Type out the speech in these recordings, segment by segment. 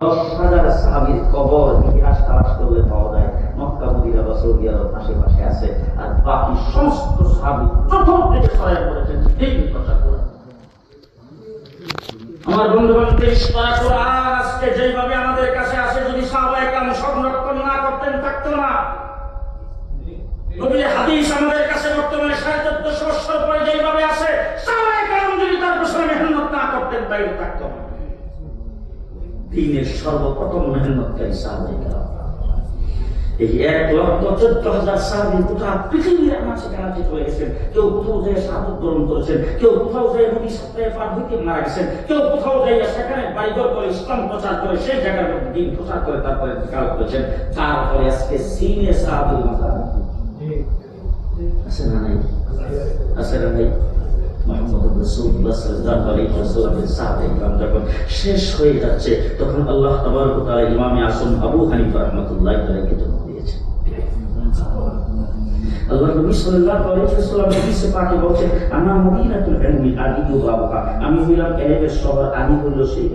দশ হাজার সাহাবির কবর ইতিহাস তালাশ করলে পাওয়া যায়। মক্কা, মদিনা বা সৌদি আরব আশেপাশে আছে। আর বাকি সমস্ত সাহাবি প্রথম থেকে সহায় করেছেন এই কথা আমার বন্ধু বান্ধব তারা কোরআন আজকে যেভাবে আমাদের কাছে আসে, যদি সাহাবায়ে কেরাম সংরক্ষণ না করতেন, থাকতো না। নবীর হাদিস আমাদের কাছে বর্তমানে সাড়ে চোদ্দশো বছর পরে যেভাবে আসে, সাহাবায়ে কেরাম যদি তার পেছনে মেহনত না করতেন, তাইলে থাকতো না। দিনের সর্বপ্রথম মেহনতকারী সাহাবাই এই এক লক্ষ চোদ্দ হাজার সাহাবি গোটা পৃথিবীর মাঝে চলে গেছেন। কেউ কোথাও যাই সাহায্য গ্রহণ করেছেন কেউ কোথাও যাই নবী সপ্তাহে পার হইতে মারা গেছেন কেউ কোথাও যাই সেখানে বাড়িঘর করে ইসলাম প্রচার করে সেই জায়গার মধ্যে দিন প্রচার করে তারপরে কাল করেছেন। তারপরে আজকে সিনে আছে না নাই? আছে না নাই? শেষ হয়ে যাচ্ছে, তখন আল্লাহ ইমামে আসম আবু হানিফা রহমতুল্লাহ আমি সেই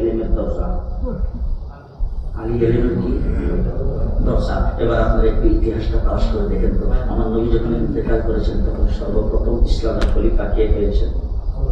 এবার ইতিহাসটা করে দেখেন তো। আমার নবী যখন ইন্তেকাল করেছেন, তখন সর্বপ্রথম ইসলামের খলিফা কে হয়েছেন?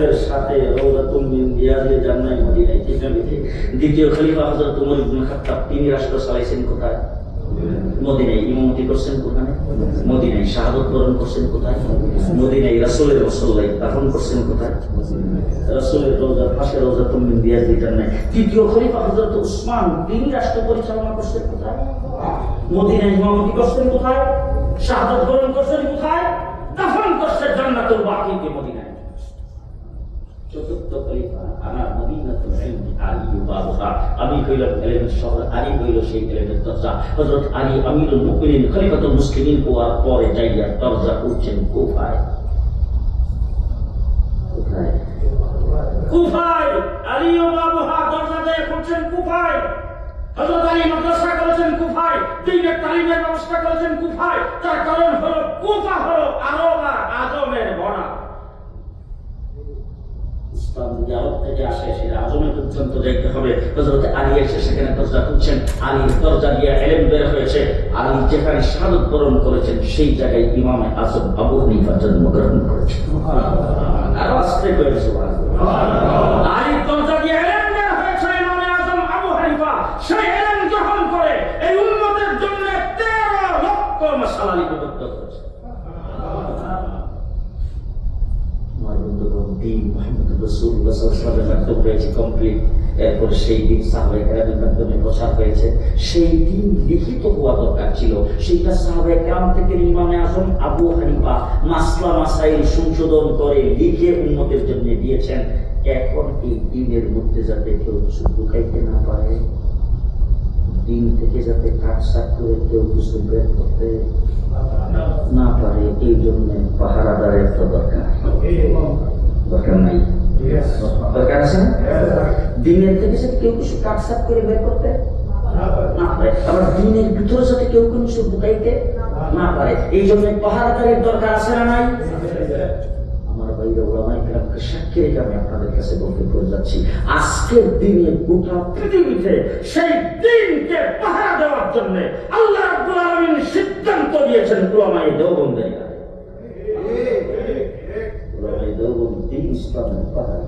রাসূলের সাথে রওজাতুল মিন জান্নাত মদিনায়। দ্বিতীয় খলিফা ওমর ইবনে খাত্তাব, তিনি রাষ্ট্র চালাইছেন কোথায়? মদিনায়। ইমামতি করছেন কোথায়? মদিনায়। শাহাদত বরণ করছেন কোথায়? মদিনায়। রাসূলের মুসল্লায় দাফন করছেন কোথায়? রাসূলের পাশে মিন রিয়াজে জান্নাত তৃতীয় খলিফা হযরত উসমান, তিনি রাষ্ট্র পরিচালনা করছেন কোথায়? মদিনায় ইমামতি করছেন কোথায়? শাহাদত বরণ করছেন কোথায়? দাফন করছেন জান্নাতুল মদিনায়। চতুর্থ খলিফা আমার মদিনাতুল ইলমি আলী বাবুহা আমি কইলাম এলেমের শহর আলী হইল সেই এলেমের দরজা। হযরত আলী আমিরুল মুমিনিন খলিফাতুল মুসলিমিন হওয়ার পরে যাইয়া দরজা উঠছেন কুফায়। কুফায়? আলী দরজা খুঁজছেন কুফায়। হযরত আলী মাদ্রাসা করেছেন কুফায়। দিনের তালিমের ব্যবস্থা করেছেন কুফায়। তার কারণ হলো কুফা হলো আরব আর আজমের বড়া ইসলাম যদি আরব থেকে আসে সেটা আজমে পর্যন্ত যাইতে হবে। হজরত আলী এসে সেখানে দরজা খুঁজছেন আলীর দরজা দিয়ে এলেম বের হয়েছে। আলী যেখানে বরণ করেছেন সেই জায়গায় ইমামে আজম আবু হানিফা জন্মগ্রহণ করেছেন আরও আস্তে করে আলীর দরজা দিয়ে এলেম বের হয়েছে ইমামে আজম আবু হানিফা। সেই দিন থেকে সংশোধন করে লিখে উন্মতের জন্য দিয়েছেন। এখন এই দিনের মধ্যে যাতে কেউ কিছু ঢুকাইতে না পারে, দিন থেকে যাতে কাটসাট করে কেউ কিছু বের করতে না পারে এই জন্য পাহারাদারের তো দরকার। দরকার নাই। দরকার আছে না? দিনের থেকে সাথে কেউ কিছু করে বের করতে? না পারে। আবার দিনের ভিতরে সাথে কেউ কোনো কিছু ঢুকাইতে? না পারে। এই জন্য দরকার আছে না নাই? আমার বাইরে ওলামাই কেরামকে সাক্ষী রেখে আমি আপনাদের কাছে বলতে করে যাচ্ছি। আজকের দিনে গোটা পৃথিবীতে সেই দিনকে পাহারা দেওয়ার জন্য আল্লাহ সিদ্ধান্ত দিয়েছেন ওলামাই দেওবন্দের ওলামাই দেওবন্দ দিন ইসলামের পাহারা